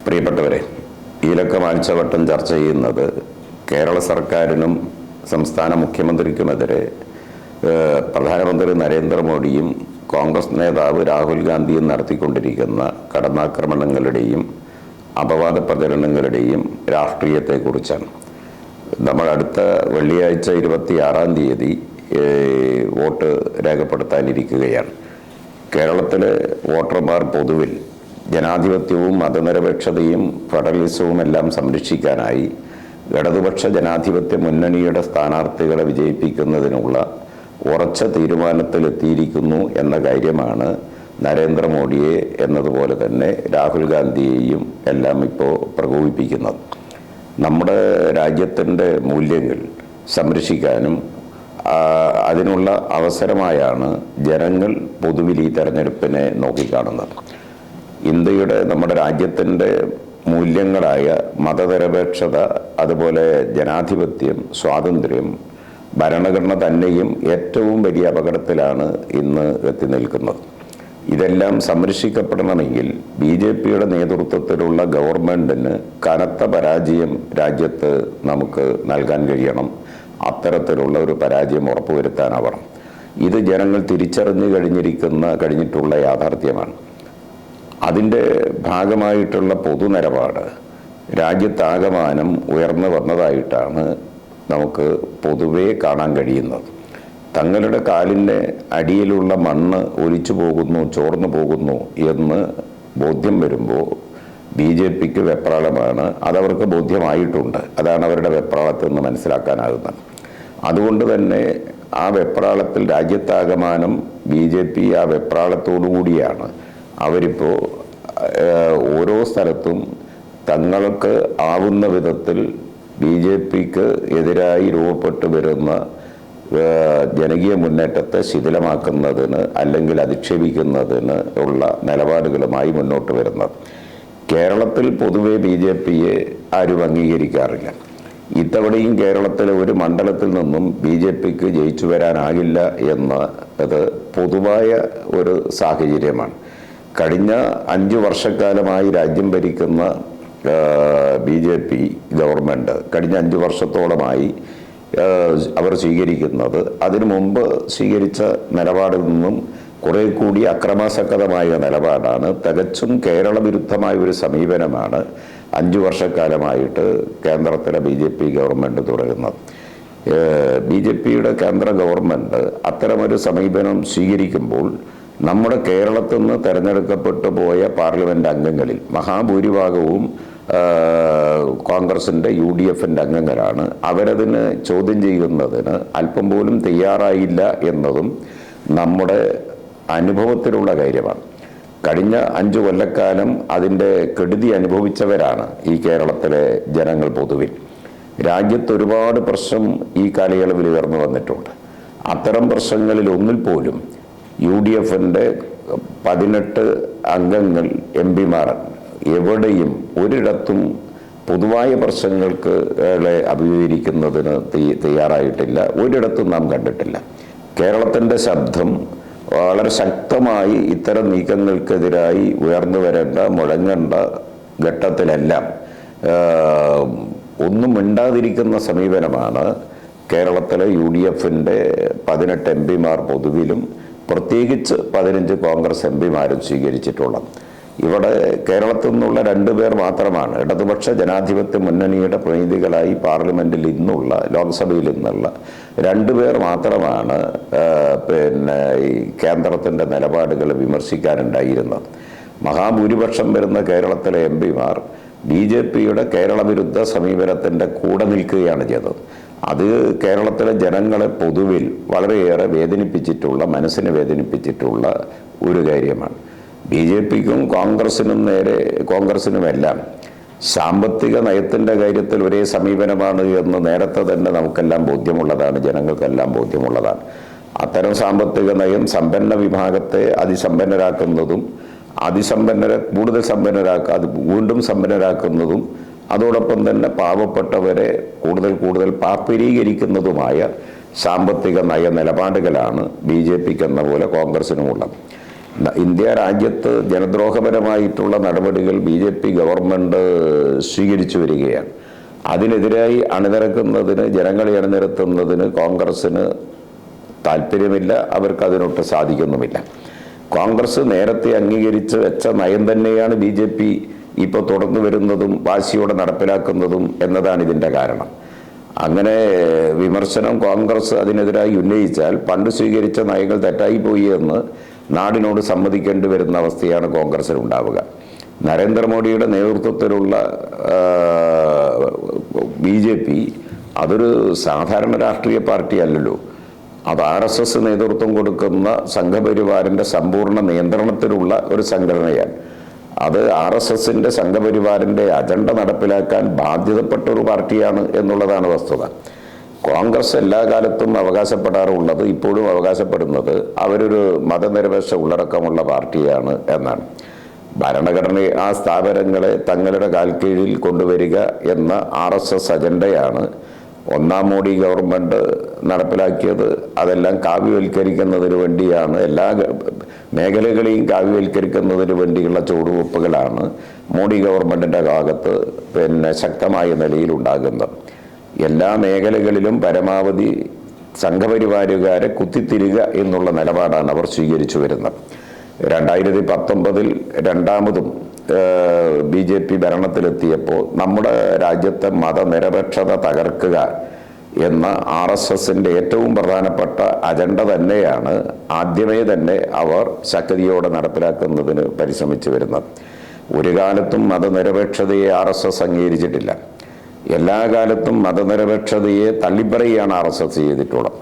പ്രിയപ്പെട്ടവരെ ഈലക്ക മാൽച്ചവട്ടം ചർച്ച ചെയ്യുന്നത് കേരള സർക്കാരിനും സംസ്ഥാന മുഖ്യമന്ത്രിക്കുമെതിരെ പ്രധാനമന്ത്രി നരേന്ദ്രമോദിയും കോൺഗ്രസ് നേതാവ് രാഹുൽ ഗാന്ധിയും നടത്തിക്കൊണ്ടിരിക്കുന്ന കടന്നാക്രമണങ്ങളുടെയും അപവാദ പ്രചരണങ്ങളുടെയും രാഷ്ട്രീയത്തെക്കുറിച്ചാണ്. നമ്മൾ അടുത്ത വെള്ളിയാഴ്ച ഇരുപത്തിയാറാം തീയതി ഏഹ്, വോട്ട് രേഖപ്പെടുത്താനിരിക്കുകയാണ്. കേരളത്തിലെ വോട്ടർമാർ പൊതുവിൽ ജനാധിപത്യവും മതനിരപേക്ഷതയും ഫെഡറലിസവും എല്ലാം സംരക്ഷിക്കാനായി ഇടതുപക്ഷ ജനാധിപത്യ മുന്നണിയുടെ സ്ഥാനാർത്ഥികളെ വിജയിപ്പിക്കുന്നതിനുള്ള ഉറച്ച തീരുമാനത്തിലെത്തിയിരിക്കുന്നു എന്ന കാര്യമാണ് നരേന്ദ്രമോദിയെ എന്നതുപോലെ തന്നെ രാഹുൽ ഗാന്ധിയെയും എല്ലാം ഇപ്പോൾ പ്രകോപിപ്പിക്കുന്നത്. നമ്മുടെ രാജ്യത്തിന്റെ മൂല്യങ്ങൾ സംരക്ഷിക്കാനും അതിനുള്ള അവസരമായാണ് ജനങ്ങൾ പൊതുവിൽ ഈ തെരഞ്ഞെടുപ്പിനെ നോക്കിക്കാണുന്നത്. ഇന്ത്യയുടെ നമ്മുടെ രാജ്യത്തിന്റെ മൂല്യങ്ങളായ മതനിരപേക്ഷത അതുപോലെ ജനാധിപത്യം സ്വാതന്ത്ര്യം ഭരണഘടന തന്നെയും ഏറ്റവും വലിയ അപകടത്തിലാണ് ഇന്ന് എത്തി നിൽക്കുന്നത്. ഇതെല്ലാം സംരക്ഷിക്കപ്പെടണമെങ്കിൽ ബി ജെ പിയുടെ നേതൃത്വത്തിലുള്ള ഗവൺമെന്റിന് കനത്ത പരാജയം രാജ്യത്ത് നമുക്ക് നൽകാൻ കഴിയണം. അത്തരത്തിലുള്ള ഒരു പരാജയം ഉറപ്പുവരുത്താനാവണം ഇത് ജനങ്ങൾ തിരിച്ചറിഞ്ഞു കഴിഞ്ഞിരിക്കുന്ന കഴിഞ്ഞിട്ടുള്ള യാഥാർത്ഥ്യമാണ്. അതിന്റെ ഭാഗമായിട്ടുള്ള പൊതുനിലപാട് രാജ്യത്താകമാനം ഉയർന്നു വന്നതായിട്ടാണ് നമുക്ക് പൊതുവേ കാണാൻ കഴിയുന്നത്. തങ്ങളുടെ കാലിന്റെ അടിയിലുള്ള മണ്ണ് ഒലിച്ചു പോകുന്നു ചോർന്നു പോകുന്നു എന്ന് ബോധ്യം വരുമ്പോൾ ബി ജെ പിക്ക് വെപ്രാളമാണ്. അതവർക്ക് ബോധ്യമായിട്ടുണ്ട്. അതാണ് അവരുടെ വെപ്രാളത്തിൽ നിന്ന് മനസ്സിലാക്കാനാകുന്നത്. അതുകൊണ്ട് തന്നെ ആ വെപ്രാളത്തിൽ രാജ്യത്താകമാനം ബി ജെ പി ആ വെപ്രാളത്തോടു കൂടിയാണ്. അവരിപ്പോൾ ഓരോ സ്ഥലത്തും തങ്ങൾക്ക് ആവുന്ന വിധത്തിൽ ബി ജെ പിക്ക് എതിരായി രൂപപ്പെട്ടു വരുന്ന ജനകീയ മുന്നേറ്റത്തെ ശിഥിലമാക്കുന്നതിന് അല്ലെങ്കിൽ അധിക്ഷേപിക്കുന്നതിന് ഉള്ള നിലപാടുകളുമായി മുന്നോട്ട് വരുന്നത്. കേരളത്തിൽ പൊതുവെ ബി ജെ പിയെ ആരും അംഗീകരിക്കാറില്ല. ഇത്തവണയും കേരളത്തിലെ ഒരു മണ്ഡലത്തിൽ നിന്നും ബി ജെ പിക്ക് ജയിച്ചു വരാനാകില്ല എന്ന് അത് പൊതുവായ ഒരു സാഹചര്യമാണ്. കഴിഞ്ഞ അഞ്ച് വർഷക്കാലമായി രാജ്യം ഭരിക്കുന്ന ബി ജെ പി ഗവൺമെന്റ് കഴിഞ്ഞ അഞ്ച് വർഷത്തോളമായി അവർ സ്വീകരിക്കുന്നത്. അതിനു മുമ്പ് സ്വീകരിച്ച നിലപാടിൽ നിന്നും കുറെ കൂടി അക്രമാസക്തമായ നിലപാടാണ്. തികച്ചും കേരള വിരുദ്ധമായ ഒരു സമീപനമാണ് അഞ്ചു വർഷക്കാലമായിട്ട് കേന്ദ്രത്തിലെ ബി ജെ പി ഗവൺമെന്റ് തുടരുന്നത്. ബി ജെ പിയുടെ കേന്ദ്ര ഗവൺമെന്റ് അത്തരമൊരു സമീപനം സ്വീകരിക്കുമ്പോൾ നമ്മുടെ കേരളത്തിൽ നിന്ന് തെരഞ്ഞെടുക്കപ്പെട്ടു പോയ പാർലമെന്റ് അംഗങ്ങളിൽ മഹാഭൂരിഭാഗവും കോൺഗ്രസിന്റെ യു ഡി എഫിന്റെ അംഗങ്ങളാണ്. അവരതിന് ചോദ്യം ചെയ്യുന്നതിന് അല്പം പോലും തയ്യാറായില്ല എന്നതും നമ്മുടെ അനുഭവത്തിലുള്ള കാര്യമാണ്. കഴിഞ്ഞ അഞ്ച് കൊല്ലക്കാലം അതിന്റെ കെടുതി അനുഭവിച്ചവരാണ് ഈ കേരളത്തിലെ ജനങ്ങൾ പൊതുവിൽ. രാജ്യത്ത് ഒരുപാട് പ്രശ്നം ഈ കാലയളവിൽ ഉയർന്നു വന്നിട്ടുണ്ട്. അത്തരം പ്രശ്നങ്ങളിൽ ഒന്നിൽ പോലും യു ഡി എഫിന്റെ പതിനെട്ട് അംഗങ്ങൾ എം പിമാർ എവിടെയും ഒരിടത്തും പൊതുവായ പ്രശ്നങ്ങൾക്ക് അഭിമുഖീകരിക്കുന്നതിന് തയ്യ- തയ്യാറായിട്ടില്ല. ഒരിടത്തും നാം കണ്ടിട്ടില്ല. കേരളത്തിന്റെ ശബ്ദം വളരെ ശക്തമായി ഇത്തരം നീക്കങ്ങൾക്കെതിരായി ഉയർന്നു വരേണ്ട മുഴങ്ങേണ്ട ഘട്ടത്തിലെല്ലാം ഒന്നും മിണ്ടാതിരിക്കുന്ന സമീപനമാണ് കേരളത്തിലെ യു ഡി എഫിന്റെ പതിനെട്ട് എം പിമാർ പൊതുവിലും പ്രത്യേകിച്ച് പതിനഞ്ച് കോൺഗ്രസ് എം പിമാരും സ്വീകരിച്ചിട്ടുള്ളത്. ഇവിടെ കേരളത്തിൽ നിന്നുള്ള രണ്ടുപേർ മാത്രമാണ്. ഇടതുപക്ഷ ജനാധിപത്യ മുന്നണിയുടെ പ്രതിനിധികളായി പാർലമെന്റിൽ ഇന്നുള്ള ലോക്സഭയിൽ നിന്നുള്ള രണ്ടുപേർ മാത്രമാണ് പിന്നെ ഈ കേന്ദ്രത്തിന്റെ നിലപാടുകൾ വിമർശിക്കാനുണ്ടായിരുന്നത്. മഹാഭൂരിപക്ഷം വരുന്ന കേരളത്തിലെ എം പിമാർ ബി ജെ പിയുടെ കേരള വിരുദ്ധ സമീപനത്തിന്റെ കൂടെ നിൽക്കുകയാണ് ചെയ്തത്. അത് കേരളത്തിലെ ജനങ്ങളെ പൊതുവിൽ വളരെയേറെ വേദനിപ്പിച്ചിട്ടുള്ള മനസ്സിനെ വേദനിപ്പിച്ചിട്ടുള്ള ഒരു കാര്യമാണ്. ബി ജെ പിക്കും കോൺഗ്രസിനും നേരെ കോൺഗ്രസിനുമെല്ലാം സാമ്പത്തിക നയത്തിന്റെ കാര്യത്തിൽ ഒരേ സമീപനമാണ് എന്ന് നേരത്തെ തന്നെ നമുക്കെല്ലാം ബോധ്യമുള്ളതാണ് ജനങ്ങൾക്കെല്ലാം ബോധ്യമുള്ളതാണ്. അത്തരം സാമ്പത്തിക നയം സമ്പന്ന വിഭാഗത്തെ അതിസമ്പന്നരാക്കുന്നതും അതിസമ്പന്നരെ കൂടുതൽ സമ്പന്നരാക്കാതെ വീണ്ടും സമ്പന്നരാക്കുന്നതും അതോടൊപ്പം തന്നെ പാവപ്പെട്ടവരെ കൂടുതൽ കൂടുതൽ പാപ്പരീകരിക്കുന്നതുമായ സാമ്പത്തിക നയ നിലപാടുകളാണ് ബി ജെ പിക്ക് എന്ന പോലെ കോൺഗ്രസിനുമുള്ളത്. ഇന്ത്യ രാജ്യത്ത് ജനദ്രോഹപരമായിട്ടുള്ള നടപടികൾ ബി ജെ പി ഗവൺമെന്റ് സ്വീകരിച്ചു വരികയാണ്. അതിനെതിരായി അണിനിരക്കുന്നതിന് ജനങ്ങളെ അണിനിരത്തുന്നതിന് കോൺഗ്രസ്സിന് താല്പര്യമില്ല അവർക്ക് അതിനൊട്ട് സാധിക്കുന്നുമില്ല. കോൺഗ്രസ് നേരത്തെ അംഗീകരിച്ച് വെച്ച നയം തന്നെയാണ് ബി ജെ പി ഇപ്പോൾ തുടർന്നു വരുന്നതും വാശിയോടെ നടപ്പിലാക്കുന്നതും എന്നതാണ് ഇതിന്റെ കാരണം. അങ്ങനെ വിമർശനം കോൺഗ്രസ് അതിനെതിരായി ഉന്നയിച്ചാൽ പണ്ട് സ്വീകരിച്ച നയങ്ങൾ തെറ്റായിപ്പോയി എന്ന് നാടിനോട് സമ്മതിക്കേണ്ടി വരുന്ന അവസ്ഥയാണ് കോൺഗ്രസിൽ ഉണ്ടാവുക നരേന്ദ്രമോദിയുടെ നേതൃത്വത്തിലുള്ള ബി ജെ പി അതൊരു സാധാരണ രാഷ്ട്രീയ പാർട്ടി അല്ലല്ലോ. അത് ആർ എസ് എസ് നേതൃത്വം കൊടുക്കുന്ന സംഘപരിവാറിന്റെ സമ്പൂർണ നിയന്ത്രണത്തിലുള്ള ഒരു സംഘടനയാണ്. അത് ആർ എസ് എസിന്റെ സംഘപരിവാറിന്റെ അജണ്ട നടപ്പിലാക്കാൻ ബാധ്യതപ്പെട്ട ഒരു പാർട്ടിയാണ് എന്നുള്ളതാണ് വസ്തുത. കോൺഗ്രസ് എല്ലാ കാലത്തും അവകാശപ്പെടാറുള്ളത് ഇപ്പോഴും അവകാശപ്പെടുന്നത് അവരൊരു മതനിരപേക്ഷ ഉള്ളടക്കമുള്ള പാർട്ടിയാണ് എന്നാണ്. ഭരണഘടന ആ സ്ഥാപനങ്ങളെ തങ്ങളുടെ കാൽക്കീഴിൽ കൊണ്ടുവരിക എന്ന ആർ എസ് എസ് അജണ്ടയാണ് ഒന്നാം മോഡി ഗവൺമെന്റ് നടപ്പിലാക്കിയത്. അതെല്ലാം കാവ്യവൽക്കരിക്കുന്നതിന് വേണ്ടിയാണ് എല്ലാ മേഖലകളെയും കാവ്യവൽക്കരിക്കുന്നതിന് വേണ്ടിയുള്ള ചുവടുവെപ്പുകളാണ് മോഡി ഗവൺമെന്റിന്റെ ഭാഗത്ത് പിന്നെ ശക്തമായ നിലയിൽ ഉണ്ടാകുന്നത് എല്ലാ മേഖലകളിലും പരമാവധി സംഘപരിവാരുകാരെ കുത്തിത്തിരിക എന്നുള്ള നിലപാടാണ് അവർ സ്വീകരിച്ചു വരുന്നത്. രണ്ടായിരത്തി പത്തൊമ്പതിൽ രണ്ടാമതും ബി ജെ പി ഭരണത്തിലെത്തിയപ്പോൾ നമ്മുടെ രാജ്യത്തെ മതനിരപേക്ഷത തകർക്കുക എന്ന ആർ എസ് എസിന്റെ ഏറ്റവും പ്രധാനപ്പെട്ട അജണ്ട തന്നെയാണ് ആദ്യമേ തന്നെ അവർ ശക്തിയോടെ നടപ്പിലാക്കുന്നതിന് പരിശ്രമിച്ചു വരുന്നത്. ഒരു കാലത്തും മതനിരപേക്ഷതയെ ആർ എസ് എസ് അംഗീകരിച്ചിട്ടില്ല. എല്ലാ കാലത്തും മതനിരപേക്ഷതയെ തള്ളിപ്പറയുകയാണ് ആർ എസ് എസ് ചെയ്തിട്ടുള്ളത്.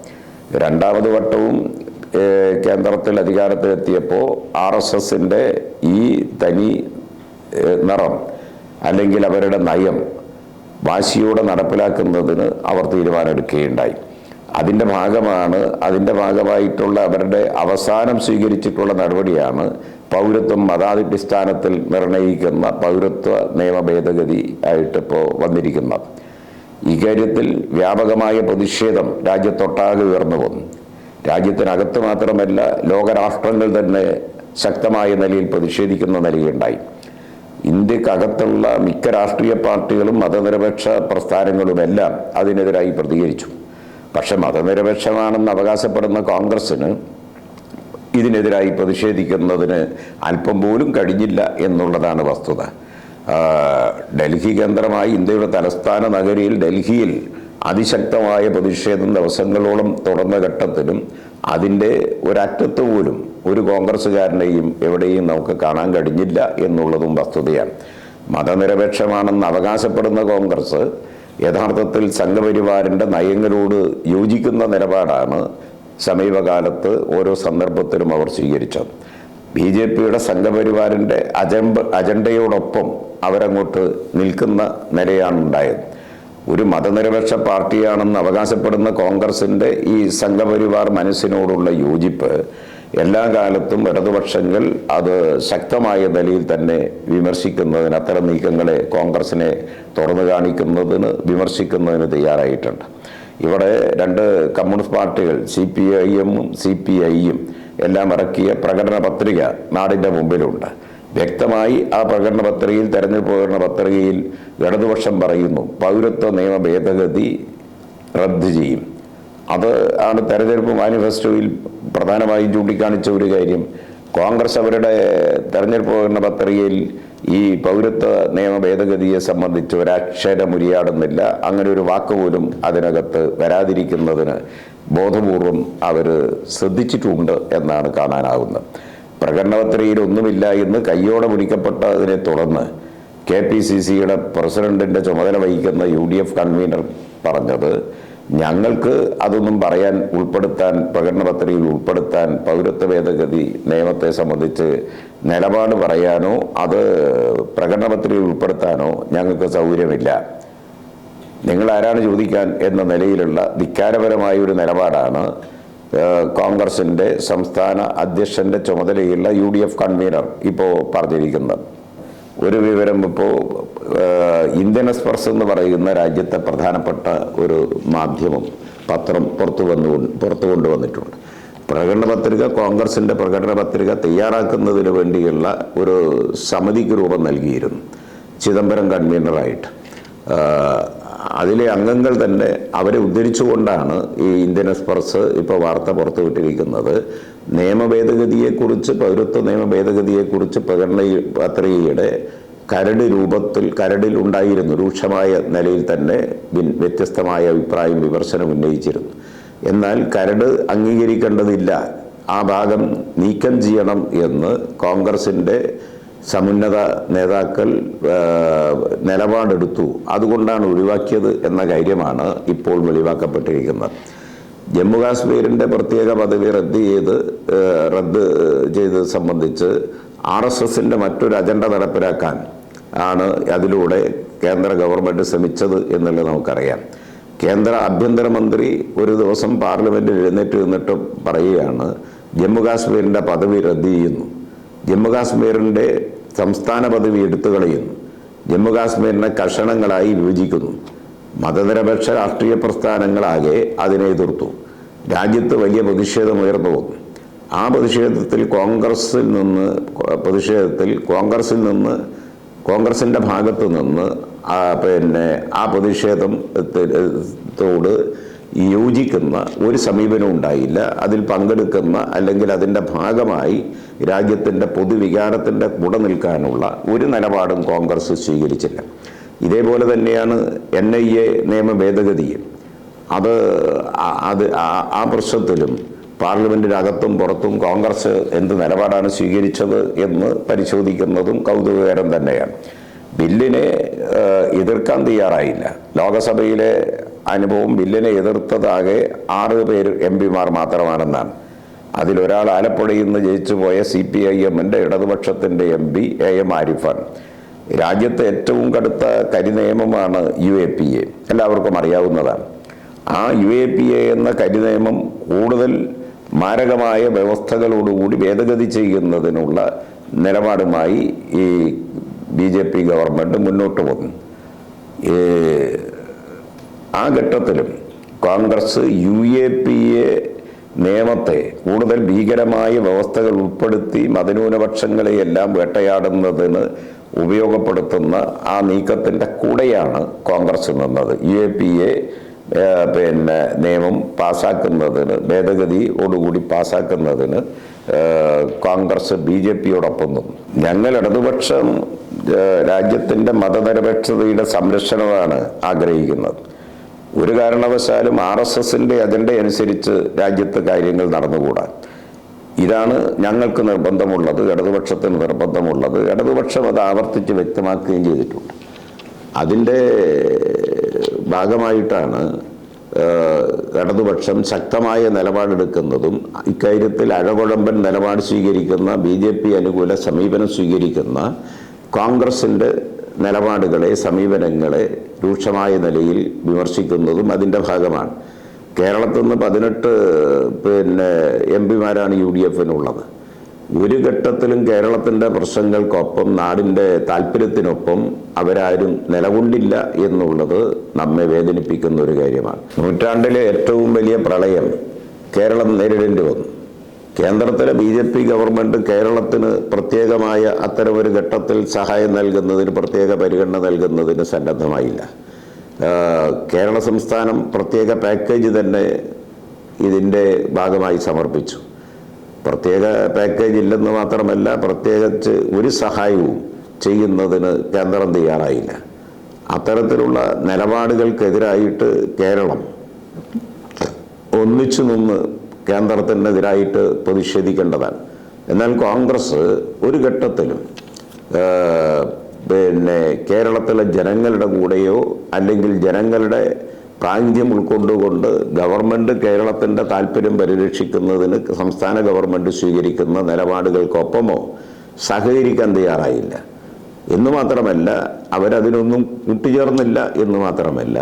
രണ്ടാമത് വട്ടവും കേന്ദ്രത്തിൽ അധികാരത്തിലെത്തിയപ്പോൾ ആർ എസ് എസിന്റെ ഈ തനി നിറം അല്ലെങ്കിൽ അവരുടെ നയം വാശിയോടെ നടപ്പിലാക്കുന്നതിന് അവർ തീരുമാനമെടുക്കുകയുണ്ടായി. അതിന്റെ ഭാഗമാണ് അതിന്റെ ഭാഗമായിട്ടുള്ള അവരുടെ അവസാനം സ്വീകരിച്ചിട്ടുള്ള നടപടിയാണ് പൗരത്വം മതാധിഷ്ഠാനത്തിൽ നിർണയിക്കുന്ന പൗരത്വ നിയമ ഭേദഗതി ആയിട്ടിപ്പോൾ വന്നിരിക്കുന്നത്. ഇക്കാര്യത്തിൽ വ്യാപകമായ പ്രതിഷേധം രാജ്യത്തൊട്ടാകെ ഉയർന്നു വന്നു. രാജ്യത്തിനകത്ത് മാത്രമല്ല ലോകരാഷ്ട്രങ്ങൾ തന്നെ ശക്തമായ നിലയിൽ പ്രതിഷേധിക്കുന്ന നിലയുണ്ടായി. ഇന്ത്യക്കകത്തുള്ള മിക്ക രാഷ്ട്രീയ പാർട്ടികളും മതനിരപേക്ഷ പ്രസ്ഥാനങ്ങളുമെല്ലാം അതിനെതിരായി പ്രതികരിച്ചു. പക്ഷെ മതനിരപേക്ഷമാണെന്ന് അവകാശപ്പെടുന്ന കോൺഗ്രസ്സിന് ഇതിനെതിരായി പ്രതിഷേധിക്കുന്നതിന് അല്പം പോലും കഴിഞ്ഞില്ല എന്നുള്ളതാണ് വസ്തുത. ഡൽഹി കേന്ദ്രമായി ഇന്ത്യയുടെ തലസ്ഥാന നഗരിയിൽ ഡൽഹിയിൽ അതിശക്തമായ പ്രതിഷേധം ദിവസങ്ങളോളം തുടർന്ന ഘട്ടത്തിലും അതിന്റെ ഒരറ്റത്ത് പോലും ഒരു കോൺഗ്രസ്സുകാരനെയും എവിടെയും നമുക്ക് കാണാൻ കഴിഞ്ഞില്ല എന്നുള്ളതും വസ്തുതയാണ്. മതനിരപേക്ഷമാണെന്ന് അവകാശപ്പെടുന്ന കോൺഗ്രസ് യഥാർത്ഥത്തിൽ സംഘപരിവാറിന്റെ നയങ്ങളോട് യോജിക്കുന്ന നിലപാടാണ് സമീപകാലത്ത് ഓരോ സന്ദർഭത്തിലും അവർ സ്വീകരിച്ചത്. ബി ജെ പിയുടെ സംഘപരിവാറിന്റെ അജമ്പ അജണ്ടയോടൊപ്പം അവരങ്ങോട്ട് നിൽക്കുന്ന നിലയാണ് ഉണ്ടായത് ഒരു മതനിരപേക്ഷ പാർട്ടിയാണെന്ന് അവകാശപ്പെടുന്ന കോൺഗ്രസിന്റെ ഈ സംഘപരിവാർ മനസ്സിനോടുള്ള യോജിപ്പ് എല്ലാ കാലത്തും ഇടതുപക്ഷങ്ങൾ അത് ശക്തമായ നിലയിൽ തന്നെ വിമർശിക്കുന്നതിന് അത്തരം നീക്കങ്ങളെ കോൺഗ്രസിനെ തുറന്നു കാണിക്കുന്നതിന് വിമർശിക്കുന്നതിന് തയ്യാറായിട്ടുണ്ട്. ഇവിടെ രണ്ട് കമ്മ്യൂണിസ്റ്റ് പാർട്ടികൾ സി പി ഐയും സി പി ഐയും എല്ലാം ഇറക്കിയ പ്രകടന പത്രിക നാടിന്റെ മുമ്പിലുണ്ട്. വ്യക്തമായി ആ പ്രകടന പത്രികയിൽ തെരഞ്ഞെടുപ്പ് പ്രകടന പത്രികയിൽ ഇടതുപക്ഷം പറയുന്നു പൗരത്വ നിയമ ഭേദഗതി റദ്ദ് ചെയ്യും. അത് ആണ് തെരഞ്ഞെടുപ്പ് മാനിഫെസ്റ്റോയിൽ പ്രധാനമായും ചൂണ്ടിക്കാണിച്ച ഒരു കാര്യം. കോൺഗ്രസ് അവരുടെ തെരഞ്ഞെടുപ്പ് പ്രകടന പത്രികയിൽ ഈ പൗരത്വ നിയമ ഭേദഗതിയെ സംബന്ധിച്ച് ഒരക്ഷരം ഉരിയാടുന്നില്ല. അങ്ങനെ ഒരു വാക്ക് പോലും അതിനകത്ത് വരാതിരിക്കുന്നതിന് ബോധപൂർവം അവർ ശ്രദ്ധിച്ചിട്ടുണ്ട് എന്നാണ് കാണാനാകുന്നത് പ്രകടന പത്രികയിൽ ഒന്നുമില്ല എന്ന് കയ്യോടെ പിടിക്കപ്പെട്ടതിനെ തുടർന്ന് കെ പി സി സിയുടെ പ്രസിഡന്റിന്റെ ചുമതല വഹിക്കുന്ന യു ഡി എഫ് കൺവീനർ പറഞ്ഞത് ഞങ്ങൾക്ക് അതൊന്നും പറയാൻ ഉൾപ്പെടുത്താൻ പ്രകടന പത്രികയിൽ ഉൾപ്പെടുത്താൻ പൗരത്വ ഭേദഗതി നിയമത്തെ സംബന്ധിച്ച് നിലപാട് പറയാനോ അത് പ്രകടന പത്രികയിൽ ഉൾപ്പെടുത്താനോ ഞങ്ങൾക്ക് സൗകര്യമില്ല. നിങ്ങൾ ആരാണ് ചോദിക്കാൻ എന്ന നിലയിലുള്ള ധിക്കാരപരമായ ഒരു നിലപാടാണ് കോൺഗ്രസിന്റെ സംസ്ഥാന അധ്യക്ഷന്റെ ചുമതലയുള്ള യു ഡി എഫ് കൺവീനർ ഇപ്പോൾ പറഞ്ഞിരിക്കുന്നത്. ഒരു വിവരം ഇപ്പോൾ ഇന്ത്യൻ എക്സ്പ്രസ് എന്ന് പറയുന്ന രാജ്യത്തെ പ്രധാനപ്പെട്ട ഒരു മാധ്യമം പത്രം പുറത്തു വന്നു പുറത്തു കൊണ്ടുവന്നിട്ടുണ്ട് പ്രകടന പത്രിക കോൺഗ്രസിന്റെ പ്രകടന പത്രിക തയ്യാറാക്കുന്നതിന് വേണ്ടിയുള്ള ഒരു സമിതിക്ക് രൂപം നൽകിയിരുന്നു. ചിദംബരം കൺവീനറായിട്ട്. അതിലെ അംഗങ്ങൾ തന്നെ അവരെ ഉദ്ധരിച്ചുകൊണ്ടാണ് ഈ ഇന്ത്യൻ എക്സ്പ്രസ് ഇപ്പോൾ വാർത്ത പുറത്തുവിട്ടിരിക്കുന്നത്. നിയമ ഭേദഗതിയെക്കുറിച്ച് പൗരത്വ നിയമ ഭേദഗതിയെക്കുറിച്ച് പ്രകടന പത്രികയുടെ കരട് രൂപത്തിൽ കരടിൽ ഉണ്ടായിരുന്നു രൂക്ഷമായ നിലയിൽ തന്നെ വ്യത്യസ്തമായ അഭിപ്രായം വിമർശനം ഉന്നയിച്ചിരുന്നു. എന്നാൽ കരട് അംഗീകരിക്കേണ്ടതില്ല ആ ഭാഗം നീക്കം ചെയ്യണം എന്ന് കോൺഗ്രസിന്റെ സമുന്നത നേതാക്കൾ നിലപാടെടുത്തു. അതുകൊണ്ടാണ് ഒഴിവാക്കിയത് എന്ന കാര്യമാണ് ഇപ്പോൾ വെളിവാക്കപ്പെട്ടിരിക്കുന്നത്. ജമ്മു കാശ്മീരിന്റെ പ്രത്യേക പദവി റദ്ദ് ചെയ്ത് റദ്ദ് ചെയ്ത് സംബന്ധിച്ച് ആർ എസ് എസിന്റെ മറ്റൊരു അജണ്ട നടപ്പിലാക്കാൻ ആണ് അതിലൂടെ കേന്ദ്ര ഗവൺമെന്റ് ശ്രമിച്ചത് എന്നുള്ളത് നമുക്കറിയാം. കേന്ദ്ര ആഭ്യന്തരമന്ത്രി ഒരു ദിവസം പാർലമെന്റിൽ എഴുന്നേറ്റ് നിന്നിട്ട് പറയുകയാണ് ജമ്മു കാശ്മീരിന്റെ പദവി റദ്ദ് ചെയ്യുന്നു. ജമ്മു കാശ്മീരിന്റെ സംസ്ഥാന പദവി എടുത്തു കളയുന്നു. ജമ്മു കാശ്മീരിനെ കഷണങ്ങളായി വിഭജിക്കുന്നു. മതനിരപേക്ഷ രാഷ്ട്രീയ പ്രസ്ഥാനങ്ങളാകെ അതിനെ എതിർത്തു. രാജ്യത്ത് വലിയ പ്രതിഷേധം ഉയർന്നു വന്നു ആ പ്രതിഷേധത്തിൽ കോൺഗ്രസിൽ നിന്ന് പ്രതിഷേധത്തിൽ കോൺഗ്രസിൽ നിന്ന് കോൺഗ്രസിന്റെ ഭാഗത്ത് നിന്ന് പിന്നെ ആ പ്രതിഷേധത്തോട് യോജിക്കുന്ന ഒരു സമീപനം ഉണ്ടായില്ല. അതിൽ പങ്കെടുക്കുന്ന അല്ലെങ്കിൽ അതിന്റെ ഭാഗമായി രാജ്യത്തിന്റെ പൊതുവികാരത്തിന്റെ കൂടെ നിൽക്കാനുള്ള ഒരു നിലപാടും കോൺഗ്രസ് സ്വീകരിച്ചില്ല. ഇതേപോലെ തന്നെയാണ് എൻ ഐ എ നിയമ ഭേദഗതിയും അത് അത് ആ- പ്രശ്നത്തിലും പാർലമെന്റിനകത്തും പുറത്തും കോൺഗ്രസ് എന്ത് നിലപാടാണ് സ്വീകരിച്ചത് എന്ന് പരിശോധിക്കുന്നതും കൗതുകകരം തന്നെയാണ്. ബില്ലിനെ എതിർക്കാൻ തയ്യാറായില്ല. ലോകസഭയിലെ അനുഭവം ബില്ലിനെ എതിർത്തതാകെ ആറ് പേര് എം പിമാർ മാത്രമാണെന്നാണ്. അതിലൊരാൾ ആലപ്പുഴയിൽ നിന്ന് ജയിച്ചു പോയ സി പി ഐ എമ്മിന്റെ ഇടതുപക്ഷത്തിന്റെ എം പി എ എം ആരിഫാൻ. രാജ്യത്തെ ഏറ്റവും കടുത്ത കരിനിയമമാണ് യു എ പി എ എല്ലാവർക്കും അറിയാവുന്നതാണ്. ആ യു എ പി എ എന്ന കരിനിയമം കൂടുതൽ മാരകമായ വ്യവസ്ഥകളോടുകൂടി ഭേദഗതി ചെയ്യുന്നതിനുള്ള നിലപാടുമായി ഈ ബി ജെ പി ഗവൺമെന്റ് മുന്നോട്ട് ഈ ആ ഘട്ടത്തിലും Congress U A P A നിയമത്തെ കൂടുതൽ ഭീകരമായ വ്യവസ്ഥകൾ ഉൾപ്പെടുത്തി മതന്യൂനപക്ഷങ്ങളെയെല്ലാം വേട്ടയാടുന്നതിന് ഉപയോഗപ്പെടുത്തുന്ന ആ നീക്കത്തിന്റെ കൂടെയാണ് കോൺഗ്രസ് നിന്നത്. യു എ പി എ പിന്നെ നിയമം പാസ്സാക്കുന്നതിന് ഭേദഗതിയോടുകൂടി പാസ്സാക്കുന്നതിന് ഏഹ്, കോൺഗ്രസ് ബി ജെ പിയോടൊപ്പം നിന്നു. ഞങ്ങൾ ഇടതുപക്ഷം രാജ്യത്തിന്റെ മതനിരപേക്ഷതയുടെ സംരക്ഷണമാണ് ആഗ്രഹിക്കുന്നത്. ഒരു കാരണവശാലും ആർ എസ് എസിന്റെ അജണ്ട അനുസരിച്ച് രാജ്യത്ത് കാര്യങ്ങൾ നടന്നുകൂടാ. ഇതാണ് ഞങ്ങൾക്ക് നിർബന്ധമുള്ളത് ഇടതുപക്ഷത്തിന് നിർബന്ധമുള്ളത്. ഇടതുപക്ഷം അത് ആവർത്തിച്ച് വ്യക്തമാക്കുകയും ചെയ്തിട്ടുണ്ട്. അതിന്റെ ഭാഗമായിട്ടാണ് ഇടതുപക്ഷം ശക്തമായ നിലപാടെടുക്കുന്നതും ഇക്കാര്യത്തിൽ അഴകുഴമ്പൻ നിലപാട് സ്വീകരിക്കുന്ന ബി ജെ പി അനുകൂല സമീപനം സ്വീകരിക്കുന്ന കോൺഗ്രസിന്റെ നിലപാടുകളെ സമീപനങ്ങളെ രൂക്ഷമായ നിലയിൽ വിമർശിക്കുന്നതും അതിന്റെ ഭാഗമാണ്. കേരളത്തിൽ നിന്ന് പതിനെട്ട് പിന്നെ എം പിമാരാണ് യു ഡി എഫിനുള്ളത്. ഒരു ഘട്ടത്തിലും കേരളത്തിന്റെ പ്രശ്നങ്ങൾക്കൊപ്പം നാടിന്റെ താല്പര്യത്തിനൊപ്പം അവരാരും നിലകൊണ്ടില്ല എന്നുള്ളത് നമ്മെ വേദനിപ്പിക്കുന്ന ഒരു കാര്യമാണ്. നൂറ്റാണ്ടിലെ ഏറ്റവും വലിയ പ്രളയം കേരളം നേരിടേണ്ടി വന്നു. കേന്ദ്രത്തിലെ ബി ജെ പി ഗവൺമെന്റ് കേരളത്തിന് പ്രത്യേകമായ അത്തരമൊരു ഘട്ടത്തിൽ സഹായം നൽകുന്നതിന് പ്രത്യേക പരിഗണന നൽകുന്നതിന് സന്നദ്ധമായില്ല. കേരള സംസ്ഥാനം പ്രത്യേക പാക്കേജ് തന്നെ ഇതിന്റെ ഭാഗമായി സമർപ്പിച്ചു. പ്രത്യേക പാക്കേജ് ഇല്ലെന്ന് മാത്രമല്ല പ്രത്യേകിച്ച് ഒരു സഹായവും ചെയ്യുന്നതിന് കേന്ദ്രം തയ്യാറായില്ല. അത്തരത്തിലുള്ള നിലപാടുകൾക്കെതിരായിട്ട് കേരളം ഒന്നിച്ചു നിന്ന് കേന്ദ്രത്തിനെതിരായിട്ട് പ്രതിഷേധിക്കേണ്ടതാണ്. എന്നാൽ കോൺഗ്രസ് ഒരു ഘട്ടത്തിലും പിന്നെ കേരളത്തിലെ ജനങ്ങളുടെ കൂടെയോ അല്ലെങ്കിൽ ജനങ്ങളുടെ പ്രാന്ത്യം ഉൾക്കൊണ്ടുകൊണ്ട് ഗവൺമെന്റ് കേരളത്തിന്റെ താല്പര്യം പരിരക്ഷിക്കുന്നതിന് സംസ്ഥാന ഗവൺമെന്റ് സ്വീകരിക്കുന്ന നിലപാടുകൾക്കൊപ്പമോ സഹകരിക്കാൻ തയ്യാറായില്ല. എന്ന് മാത്രമല്ല അവരതിനൊന്നും കൂട്ടുചേർന്നില്ല എന്ന് മാത്രമല്ല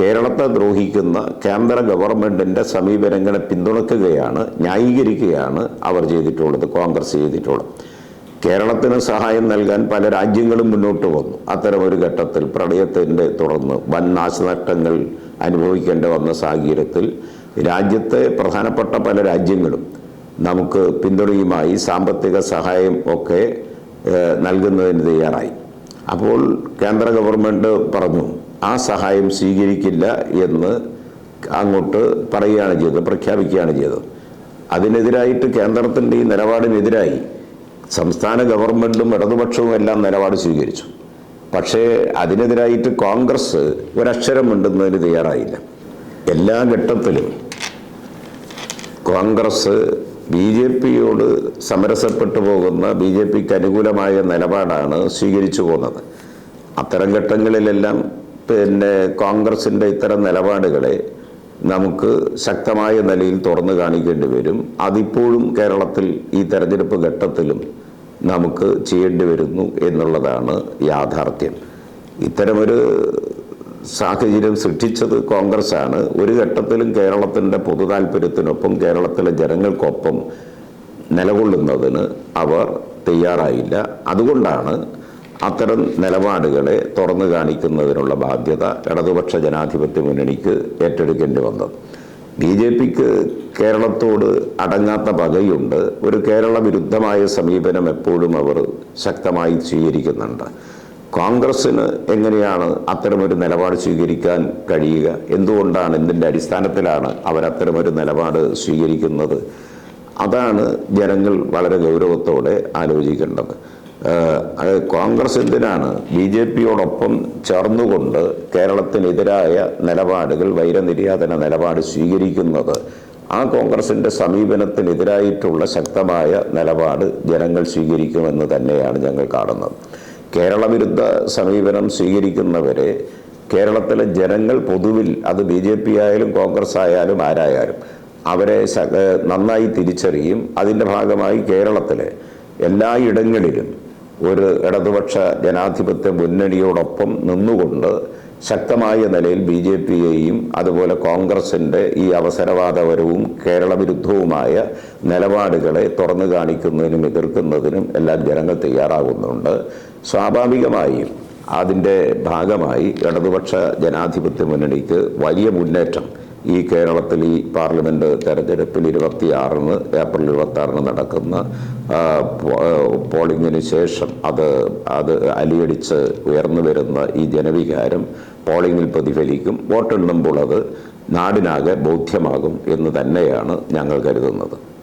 കേരളത്തെ ദ്രോഹിക്കുന്ന കേന്ദ്ര ഗവൺമെന്റിന്റെ സമീപനങ്ങളെ പിന്തുണക്കുകയാണ് ന്യായീകരിക്കുകയാണ് അവർ ചെയ്തിട്ടുള്ളത് കോൺഗ്രസ് ചെയ്തിട്ടുള്ളത്. കേരളത്തിന് സഹായം നൽകാൻ പല രാജ്യങ്ങളും മുന്നോട്ട് വന്നു. അത്തരമൊരു ഘട്ടത്തിൽ പ്രളയത്തിന്റെ തുടർന്ന് വൻ നാശനഷ്ടങ്ങൾ അനുഭവിക്കേണ്ട വന്ന സാഹചര്യത്തിൽ രാജ്യത്തെ പ്രധാനപ്പെട്ട പല രാജ്യങ്ങളും നമുക്ക് പിന്തുണയുമായി സാമ്പത്തിക സഹായം ഒക്കെ നൽകുന്നതിന് തയ്യാറായി. അപ്പോൾ കേന്ദ്ര ഗവൺമെന്റ് പറഞ്ഞു ആ സഹായം സ്വീകരിക്കില്ല എന്ന് അങ്ങോട്ട് പറയുകയാണ് ചെയ്തത് പ്രഖ്യാപിക്കുകയാണ് ചെയ്തത്. അതിനെതിരായിട്ട് കേന്ദ്രത്തിന്റെ ഈ നിലപാടിനെതിരായി സംസ്ഥാന ഗവൺമെന്റും ഇടതുപക്ഷവും എല്ലാം നിലപാട് സ്വീകരിച്ചു. പക്ഷേ അതിനെതിരായിട്ട് കോൺഗ്രസ് ഒരക്ഷരം മിണ്ടുന്നതിന് തയ്യാറായില്ല. എല്ലാ ഘട്ടത്തിലും കോൺഗ്രസ് ബി ജെ പിയോട് സമരസപ്പെട്ടു പോകുന്ന ബി ജെ പിക്ക് അനുകൂലമായ നിലപാടാണ് സ്വീകരിച്ചു പോകുന്നത്. അത്തരം ഘട്ടങ്ങളിലെല്ലാം പിന്നെ കോൺഗ്രസിന്റെ ഇത്തരം നിലപാടുകളെ നമുക്ക് ശക്തമായ നിലയിൽ തുറന്നു കാണിക്കേണ്ടി വരും. അതിപ്പോഴും കേരളത്തിൽ ഈ തെരഞ്ഞെടുപ്പ് ഘട്ടത്തിലും നമുക്ക് ചെയ്യേണ്ടി വരുന്നു എന്നുള്ളതാണ് യാഥാർത്ഥ്യം. ഇത്തരമൊരു സാഹചര്യം സൃഷ്ടിച്ചത് കോൺഗ്രസ്സാണ്. ഒരു ഘട്ടത്തിലും കേരളത്തിന്റെ പൊതു താല്പര്യത്തിനൊപ്പം കേരളത്തിലെ ജനങ്ങൾക്കൊപ്പം നിലകൊള്ളുന്നതിന് അവർ തയ്യാറായില്ല. അതുകൊണ്ടാണ് അത്തരം നിലപാടുകളെ തുറന്നു കാണിക്കുന്നതിനുള്ള ബാധ്യത ഇടതുപക്ഷ ജനാധിപത്യ മുന്നണിക്ക് ഏറ്റെടുക്കേണ്ടി വന്നത്. ബി ജെ പിക്ക് കേരളത്തോട് അടങ്ങാത്ത പകയുണ്ട്. ഒരു കേരള വിരുദ്ധമായ സമീപനം എപ്പോഴും അവർ ശക്തമായി സ്വീകരിക്കുന്നുണ്ട്. കോൺഗ്രസ്സിന് എങ്ങനെയാണ് അത്തരമൊരു നിലപാട് സ്വീകരിക്കാൻ കഴിയുക? എന്തുകൊണ്ടാണ് എന്തിന്റെ അടിസ്ഥാനത്തിലാണ് അവർ അത്തരമൊരു നിലപാട് സ്വീകരിക്കുന്നത്? അതാണ് ജനങ്ങൾ വളരെ ഗൗരവത്തോടെ ആലോചിക്കേണ്ടത്. കോൺഗ്രസ് എന്തിനാണ്? ബി ജെ പിയോടൊപ്പം ചേർന്നുകൊണ്ട് കേരളത്തിനെതിരായ നിലപാടുകൾ വൈരനിര്യാതന നിലപാട് സ്വീകരിക്കുന്നത് ആ കോൺഗ്രസിന്റെ സമീപനത്തിനെതിരായിട്ടുള്ള ശക്തമായ നിലപാട് ജനങ്ങൾ സ്വീകരിക്കുമെന്ന് തന്നെയാണ് ഞങ്ങൾ കാണുന്നത്. കേരള വിരുദ്ധ സമീപനം സ്വീകരിക്കുന്നവരെ കേരളത്തിലെ ജനങ്ങൾ പൊതുവിൽ അത് ബി ജെ പി ആയാലും കോൺഗ്രസ് ആയാലും ആരായാലും അവരെ നന്നായി തിരിച്ചറിയും. അതിന്റെ ഭാഗമായി കേരളത്തിലെ എല്ലായിടങ്ങളിലും ഒരു ഇടതുപക്ഷ ജനാധിപത്യ മുന്നണിയോടൊപ്പം നിന്നുകൊണ്ട് ശക്തമായ നിലയിൽ ബി ജെ പിയെയും അതുപോലെ കോൺഗ്രസിന്റെ ഈ അവസരവാദപരവും കേരള വിരുദ്ധവുമായ നിലപാടുകളെ തുറന്നു കാണിക്കുന്നതിനും എതിർക്കുന്നതിനും എല്ലാം ജനങ്ങൾ തയ്യാറാകുന്നുണ്ട്. സ്വാഭാവികമായും അതിന്റെ ഭാഗമായി ഇടതുപക്ഷ ജനാധിപത്യ മുന്നണിക്ക് വലിയ മുന്നേറ്റം ഈ കേരളത്തിൽ ഈ പാർലമെന്റ് തെരഞ്ഞെടുപ്പിൽ ഇരുപത്തിയാറിന് ഏപ്രിൽ ഇരുപത്തി ആറിന് നടക്കുന്ന പോളിംഗിന് ശേഷം അത് അത് അലിയടിച്ച് ഉയർന്നു വരുന്ന ഈ ജനവികാരം പോളിംഗിൽ പ്രതിഫലിക്കും. വോട്ടെണ്ണുമ്പോൾ അത് നാടിനാകെ ബോധ്യമാകും എന്ന് തന്നെയാണ് ഞങ്ങൾ കരുതുന്നത്.